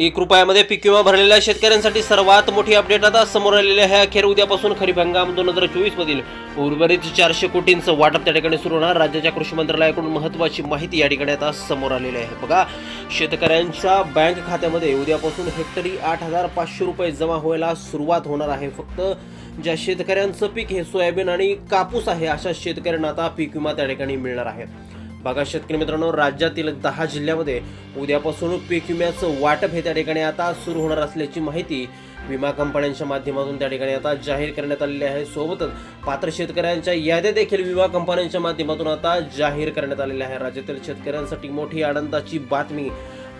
एक रुपयामध्ये पीक विमा भरलेल्या शेतकऱ्यांसाठी सर्वात मोठी अपडेट आता समोर आलेली आहे. अखेर उद्यापासून खरीप हंगाम दोन हजार चोवीस मधील. उर्वरित चारशे कोटींचं वाटप त्या ठिकाणी सुरू होणार. राज्याच्या कृषी मंत्रालयाकडून महत्वाची माहिती या ठिकाणी आता समोर आलेली आहे. बघा शेतकऱ्यांच्या बँक खात्यामध्ये उद्यापासून हेक्टरी आठ हजार पाचशे रुपये जमा व्हायला सुरुवात होणार आहे. फक्त ज्या शेतकऱ्यांचं पीक हे सोयाबीन आणि कापूस आहे अशा शेतकऱ्यांना आता पीक विमा त्या ठिकाणी मिळणार आहे. बघा शेतकरी मित्रांनो राज्यातील दहा जिल्ह्यामध्ये उद्यापासून पीक विम्याचं वाटप हे त्या ठिकाणी आता सुरू होणार असल्याची माहिती विमा कंपन्यांच्या माध्यमातून त्या ठिकाणी आता जाहीर करण्यात आलेली आहे. सोबतच पात्र शेतकऱ्यांच्या याद्या देखील विमा कंपन्यांच्या माध्यमातून आता जाहीर करण्यात आलेल्या आहे राज्यातील शेतकऱ्यांसाठी मोठी आनंदाची बातमी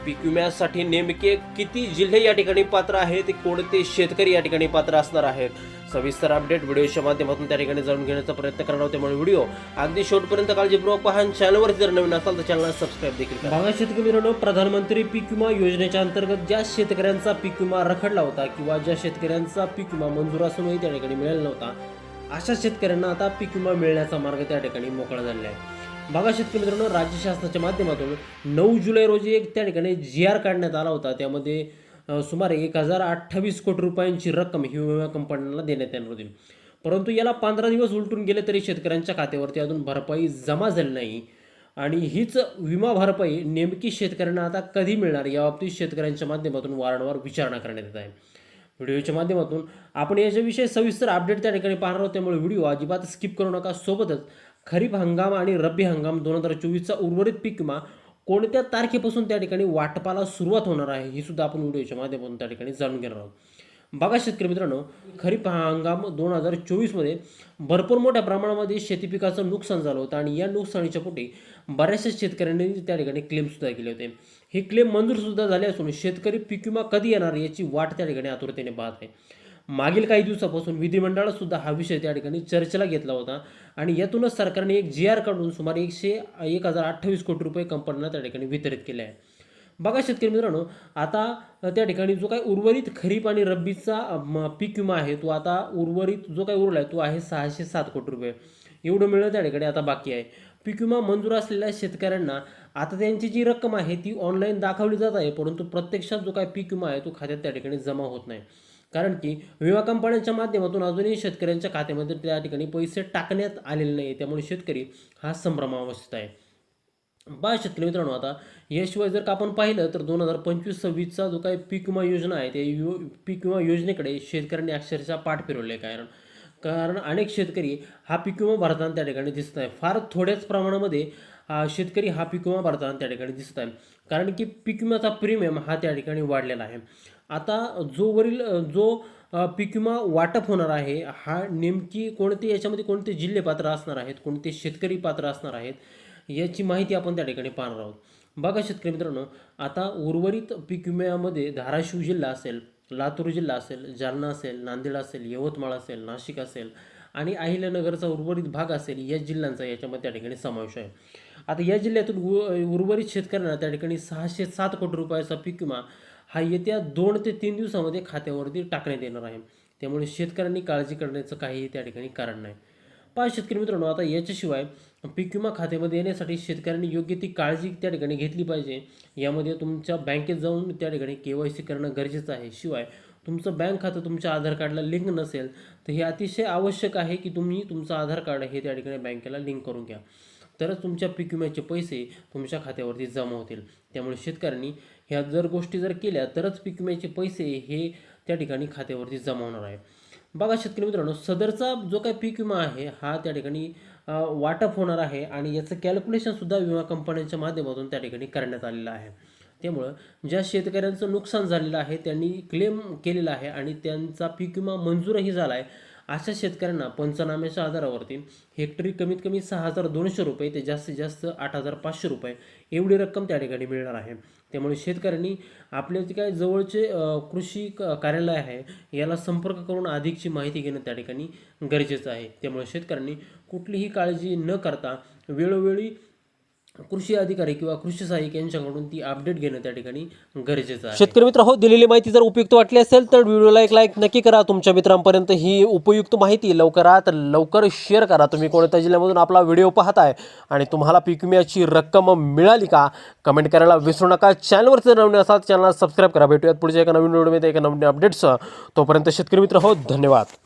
पीक विम्यासाठी नेमके किती जिल्हे या ठिकाणी पात्र आहेत? कोणते शेतकरी या ठिकाणी पात्र असणार आहेत? सविस्तर अपडेट व्हिडिओच्या माध्यमातून त्या ठिकाणी जाणून घेण्याचा प्रयत्न करणार होते त्यामुळे व्हिडिओ अगदी शेवटपर्यंत काळजीपूर्वक पहा चॅनलवर जर नवीन असाल तर चॅनलला सबस्क्राईब देखील बघा शेतकरी मित्रांनो प्रधानमंत्री पीक विमा योजनेच्या अंतर्गत ज्या शेतकऱ्यांचा पीक विमा रखडला होता किंवा ज्या शेतकऱ्यांचा पीक विमा मंजूर असूनही त्या ठिकाणी मिळाला नव्हता अशा शेतकऱ्यांना आता पीक विमा मिळण्याचा मार्ग त्या ठिकाणी मोकळा झालेला आहे. बघा शेतकरी मित्रांनो राज्य शासनाच्या माध्यमातून नऊ जुलै रोजी एक त्या ठिकाणी जी आर काढण्यात आला होता. त्यामध्ये सुमारे एक हजार अठ्ठावीस कोटी रुपयांची रक्कम ही विमा कंपन्यांना देण्यात येणार होती. परंतु याला पंधरा दिवस उलटून गेले तरी शेतकऱ्यांच्या खात्यावरती अजून भरपाई जमा झाली नाही. आणि हीच विमा भरपाई नेमकी शेतकऱ्यांना आता कधी मिळणार याबाबतीत शेतकऱ्यांच्या माध्यमातून वारंवार विचारणा करण्यात येत आहे. व्हिडिओच्या माध्यमातून आपण याच्याविषयी सविस्तर अपडेट त्या ठिकाणी पाहणार आहोत. त्यामुळे व्हिडिओ अजिबात स्किप करू नका. सोबतच खरीप हंगाम आणि रब्बी हंगाम दोन हजार चोवीसचा उर्वरित पीक विमा कोणत्या तारखेपासून त्या ठिकाणी वाटपाला सुरुवात होणार आहे ही सुद्धा आपण व्हिडिओच्या माध्यमातून त्या ठिकाणी जाणून घेणार आहोत. बघा शेतकरी मित्रांनो खरीप हंगाम दोन हजार चोवीसमध्ये भरपूर मोठ्या प्रमाणामध्ये शेती पिकाचं नुकसान झालं होतं आणि या नुकसानीच्या पोटी बऱ्याचशा शेतकऱ्यांनी त्या ठिकाणी क्लेमसुद्धा केले होते. हे क्लेम मंजूरसुद्धा झाले असून शेतकरी पीक विमा कधी येणार याची वाट त्या ठिकाणी आतुरतेने पाहत आहे. मागील काही दिवसापासून विधिमंडळात सुद्धा हा विषय त्या ठिकाणी चर्चेला घेतला होता. आणि यातूनच सरकारने एक जी आर काढून सुमारे एकशे एक हजार अठ्ठावीस कोटी रुपये कंपन्यांना त्या ठिकाणी वितरित केले आहे. बघा शेतकरी मित्रांनो आता त्या ठिकाणी जो काही उर्वरित खरीप आणि रब्बीचा म, पीक विमा आहे तो आता उर्वरित जो काही उरला आहे तो आहे सहाशे सात कोटी रुपये. एवढं मिळणं त्या ठिकाणी आता बाकी आहे. पीक विमा मंजूर असलेल्या शेतकऱ्यांना आता त्यांची जी रक्कम आहे ती ऑनलाईन दाखवली जात आहे परंतु प्रत्यक्षात जो काही पीक विमा आहे तो खात्यात त्या ठिकाणी जमा होत नाही. कारण की विमा कंपन्यांच्या माध्यमातून अजूनही शेतकऱ्यांच्या खात्यामध्ये त्या ठिकाणी पैसे टाकण्यात आलेले नाही त्यामुळे शेतकरी हा संभ्रमावस्थित आहे. बा शेतकरी मित्रांनो आता याशिवाय जर का आपण पाहिलं तर दोन हजार पंचवीस सव्वीसचा जो काही पीक विमा योजना आहे त्या यो पीक विमा योजनेकडे शेतकऱ्यांनी अक्षरशः पाठ फिरवले आहे कारण कारण अनेक शेतकरी हा पीक विमा भरताना त्या ठिकाणी दिसत आहे फार थोड्याच प्रमाणामध्ये शेतकरी हा पीक विमा भरताना त्या ठिकाणी दिसत आहे कारण की पीक विम्याचा प्रीमियम हा त्या ठिकाणी वाढलेला आहे. आता जो वरील जो पीक विमा वाटप होणार आहे हा नेमकी कोणते याच्यामध्ये कोणते जिल्हे पात्र असणार आहेत कोणते शेतकरी पात्र असणार आहेत याची माहिती आपण त्या ठिकाणी पाहणार आहोत. बघा शेतकरी मित्रांनो आता उर्वरित पीक विम्यामध्ये धाराशिव जिल्हा असेल लातूर जिल्हा असेल जालना असेल नांदेड असेल यवतमाळ असेल नाशिक असेल आणि अहिल्यानगरचा उर्वरित भाग असेल या जिल्ह्यांचा याच्यामध्ये त्या ठिकाणी समावेश आहे. आता या जिल्ह्यातून उ- उर्वरित शेतकऱ्यांना त्या ठिकाणी सहाशे सात कोटी रुपयाचा पीक विमा हा येत्या दोन ते तीन दिवसामध्ये खात्यावरती टाकण्यात येणार आहे. त्यामुळे शेतकऱ्यांनी काळजी करण्याचं काहीही त्या ठिकाणी कारण नाही. पहा शेतकरी मित्रांनो आता याच्याशिवाय पीक विमा खात्यामध्ये येण्यासाठी शेतकऱ्यांनी योग्य ती काळजी त्या ठिकाणी घेतली पाहिजे. यामध्ये तुमच्या बँकेत जाऊन त्या ठिकाणी के वाय सी करणं गरजेचं आहे. शिवाय तुमचं बँक खातं तुमच्या आधार कार्डला लिंक नसेल तर हे अतिशय आवश्यक आहे की तुम्ही तुमचं आधार कार्ड हे त्या ठिकाणी बँकेला लिंक करून घ्या. तरच तुमच्या पीक विम्याचे पैसे तुमच्या खात्यावरती जमा होतील. त्यामुळे शेतकऱ्यांनी ह्या जर गोष्टी जर केल्या तरच पीक विम्याचे पैसे हे त्या ठिकाणी खात्यावरती जमा होणार आहे. बघा शेतकरी मित्रांनो सदरचा जो काही पीक विमा आहे हा त्या ठिकाणी वाटप होणार आहे आणि याचं कॅल्क्युलेशनसुद्धा विमा कंपन्यांच्या माध्यमातून त्या ठिकाणी करण्यात आलेलं आहे. त्यामुळं ज्या शेतकऱ्यांचं नुकसान झालेलं आहे त्यांनी क्लेम केलेला आहे आणि त्यांचा पीक विमा मंजूरही झाला आहे अशा शेतकऱ्यांना पंचनाम्याच्या आधारावरती हेक्टरी कमीत कमी सहा हजार दोनशे रुपये ते जास्तीत जास्त आठ हजार पाचशे रुपये एवढी रक्कम त्या ठिकाणी मिळणार आहे. त्यामुळे शेतकऱ्यांनी आपल्या जे काय जवळचे कृषी क- कार्यालय आहे याला संपर्क करून अधिकची माहिती घेणं त्या ठिकाणी गरजेचं आहे. त्यामुळे शेतकऱ्यांनी कुठलीही काळजी न करता वेळोवेळी कृषी अधिकारी किंवा कृषी सहाय्यक यांच्याकडून ती अपडेट घेणं त्या ठिकाणी गरजेचं आहे. शेतकरी मित्र हो दिलेली माहिती जर उपयुक्त वाटली असेल तर व्हिडिओला एक लाईक नक्की करा. तुमच्या मित्रांपर्यंत ही उपयुक्त माहिती लवकरात लवकर शेअर करा. तुम्ही कोणत्या जिल्ह्यामधून आपला व्हिडिओ पाहताय आणि तुम्हाला पीक विम्याची रक्कम मिळाली का? कमेंट करायला विसरू नका. चॅनलवर जर नवीन असाल चॅनल सबस्क्राईब करा. भेटूयात पुढच्या एका नवीन व्हिडिओमध्ये एका नवीन अपडेट्स तोपर्यंत शेतकरी मित्र हो धन्यवाद.